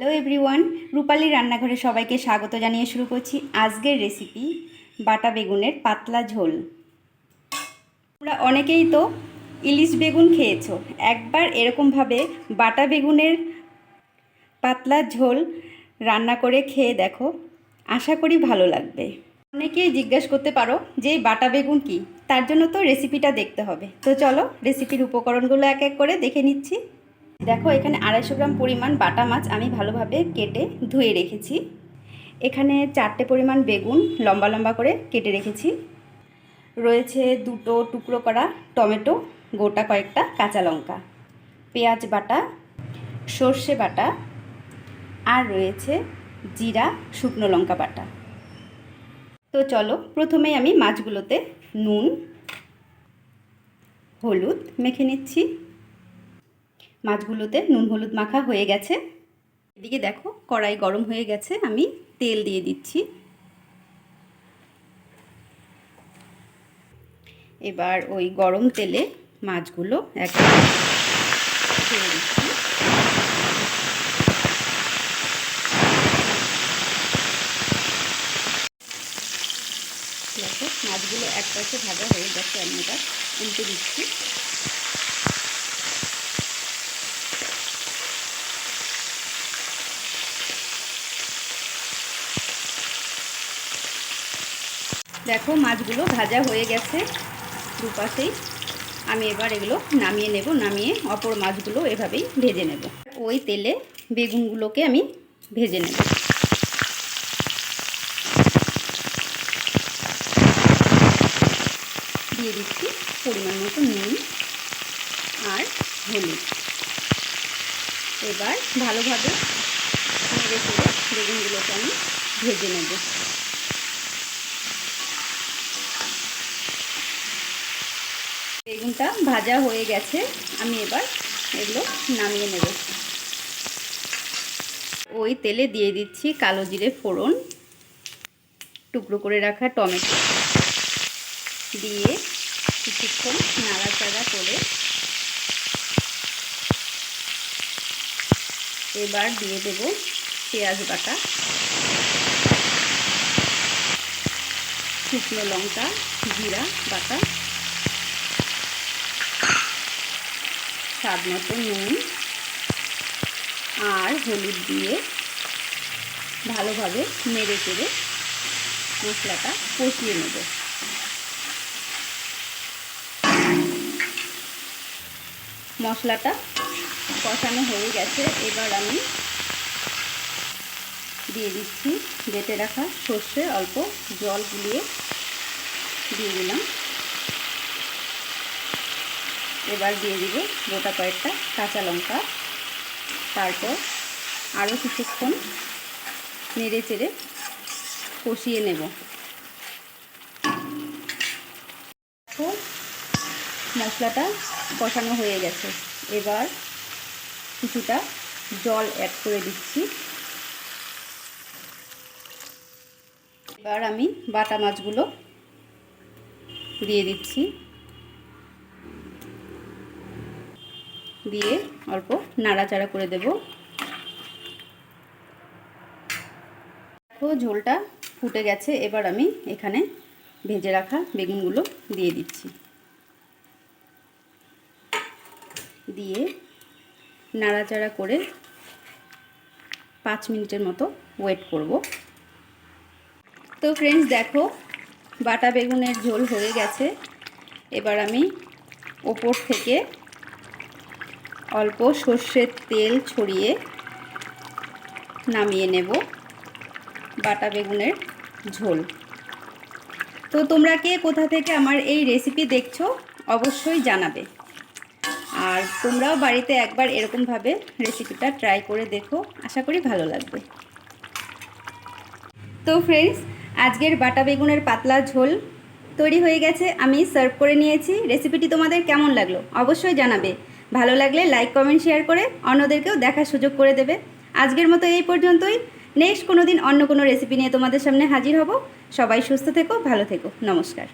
Hello everyone রূপালী রান্নাঘরে সবাইকে স্বাগত জানিয়ে শুরু করছি আজকের রেসিপি বাটা বেগুনের পাতলা ঝোল। তোমরা অনেকেই তো ইলিশ বেগুন খেয়েছো। একবার এরকমভাবে বাটা বেগুনের পাতলা ঝোল রান্না করে খেয়ে দেখো, আশা করি ভালো লাগবে। অনেকেই জিজ্ঞেস করতে পারো যে বাটা বেগুন কি? তার জন্য তো রেসিপিটা দেখতে হবে। তো চলো রেসিপির উপকরণগুলো এক এক করে দেখে নিচ্ছি। দেখো, এখানে আড়াইশো গ্রাম পরিমাণ বাটা মাছ আমি ভালোভাবে কেটে ধুয়ে রেখেছি। এখানে চারটে পরিমাণ বেগুন লম্বা লম্বা করে কেটে রেখেছি। রয়েছে দুটো টুকরো করা টমেটো, গোটা কয়েকটা কাঁচা লঙ্কা, পেঁয়াজ বাটা, সর্ষে বাটা, আর রয়েছে জিরা, শুকনো লঙ্কা বাটা। তো চলো, প্রথমেই আমি মাছগুলোতে নুন, হলুদ মেখে নিচ্ছি। মাছগুলোতে নুন হলুদ মাখা হয়ে গেছে। এদিকে দেখো, কড়াই গরম হয়ে গেছে, আমি তেল দিয়ে দিচ্ছি। এবার ওই গরম তেলে মাছগুলো এক মাছগুলো এক পাশে ভাজা হয়ে গেছে, আমি এবার উল্টে দিচ্ছি। দেখো, মাছগুলো ভাজা হয়ে গেছে দুপাশেই। আমি এবার এগুলো নামিয়ে নেব, নামিয়ে অপর মাছগুলো এভাবেই ভেজে নেব। ওই তেলে বেগুনগুলোকে আমি ভেজে নেব। দিয়ে দিচ্ছি পরিমাণ মতো নুন আর হলুদ। এবার ভালোভাবে বেগুনগুলোকে আমি ভেজে নেব। বেগুনটা ভাজা হয়ে গেছে, আমি এবার এগুলো নামিয়ে নেব। ওই তেলে দিয়ে দিচ্ছি কালো জিরে ফোড়ন, টুকরো করে রাখা টমেটো। দিয়ে কিছুক্ষণ নাড়াচাড়া করে এবার দিয়ে দেব পেঁয়াজ বাটা, শুকনো লঙ্কা, জিরা বাটা স্বাদ মতো নুন আর হলুদ দিয়ে ভালোভাবে নেড়ে চেড়ে মশলাটা কষিয়ে নেব। মশলাটা কষানো হয়ে গেছে। এবার আমি দিয়ে দিচ্ছি বেটে রাখা সর্ষে, অল্প জল গুলিয়ে দিয়ে দিলাম। এবার দিয়ে দিব গোটা কয়েকটা কাঁচা লঙ্কা। তারপর আরও কিছুক্ষণ নেড়ে চেড়ে কষিয়ে নেব। মশলাটা কষানো হয়ে গেছে। এবার কিছুটা জল অ্যাড করে দিচ্ছি। এবার আমি বাটা মাছগুলো দিয়ে দিচ্ছি। দিয়ে অল্প নাড়াচাড়া করে দেব। দেখো, ঝোলটা ফুটে গেছে, এবার আমি এখানে ভেজে রাখা বেগুনগুলো দিয়ে দিচ্ছি। দিয়ে নাড়াচাড়া করে পাঁচ মিনিটের মতো ওয়েট করব। তো ফ্রেন্ডস দেখো, বাটা বেগুনের ঝোল হয়ে গেছে। এবার আমি ওপর থেকে অল্প সর্ষের তেল ছড়িয়ে নামিয়ে নেব বাটা বেগুনের ঝোল। তো তোমরা কে কোথা থেকে আমার এই রেসিপি দেখছ অবশ্যই জানাবে। আর তোমরাও বাড়িতে একবার এরকমভাবে রেসিপিটা ট্রাই করে দেখো, আশা করি ভালো লাগবে। তো ফ্রেন্ডস আজকের বাটা বেগুনের পাতলা ঝোল তৈরি হয়ে গেছে, আমি সার্ভ করে নিয়েছি। রেসিপিটি তোমাদের কেমন লাগল অবশ্যই জানাবে। ভালো লাগলে লাইক কমেন্ট শেয়ার করে অন্যদেরকেও দেখার সুযোগ করে দেবে। আজকের মতো এই পর্যন্তই। নেক্সট কোনো দিন অন্য কোনো রেসিপি নিয়ে তোমাদের সামনে হাজির হব। সবাই সুস্থ থেকো, ভালো থেকো। নমস্কার।